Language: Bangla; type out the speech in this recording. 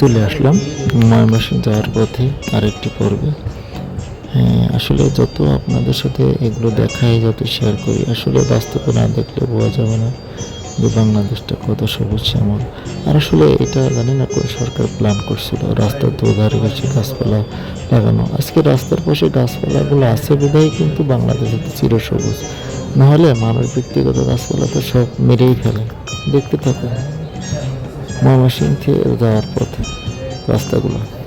চলে আসলাম। ময়মনসিংহ যাওয়ার পথে আরেকটি পর্বে। হ্যাঁ আসলে যত আপনাদের সাথে এগুলো দেখাই, যত শেয়ার করি, আসলে বাস্তবে না দেখলে বোঝা যাবে না যে বাংলাদেশটা কত সবুজ শ্যামল। আর আসলে এটা জানি না কোন সরকার প্ল্যান করছিল। রাস্তার দুধারে বেশি গাছপালা লাগানো। আজকে রাস্তার পাশে গাছপালাগুলো আছে বিধায় কিন্তু বাংলাদেশে তো চিরসবুজ নাহলে মানুষ ব্যক্তিগত গাছপালা তো সব মেরেই ফেলে। দেখতে থাকুন। ময়মনসিংহ থেকে যাওয়ার পথে রাস্তাগুলো।